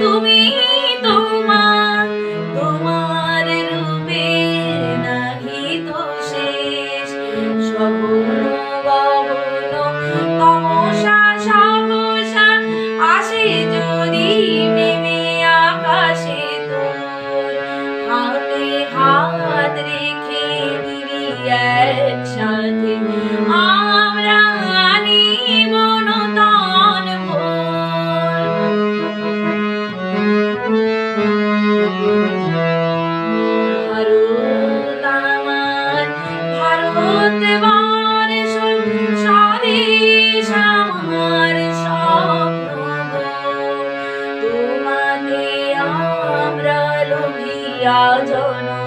তুমি তোমার তোমার রূপে নাহি তো শেষ। সকল বরণ তমসা সমসা আসে যদি yajanu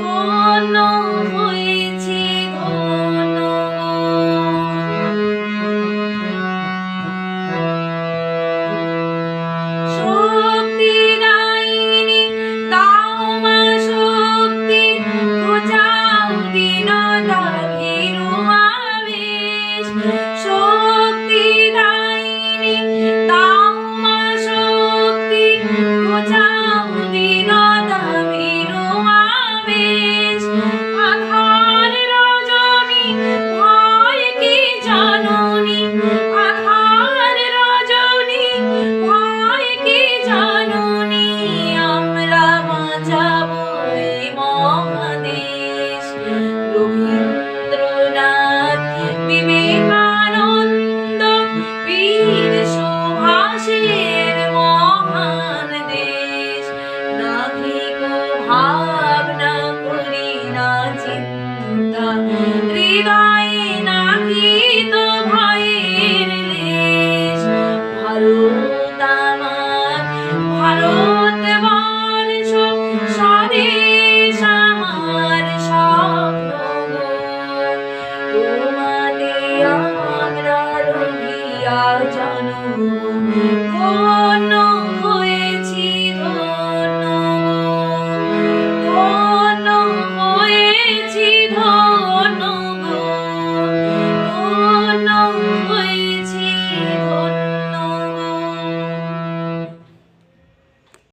kono Jajanu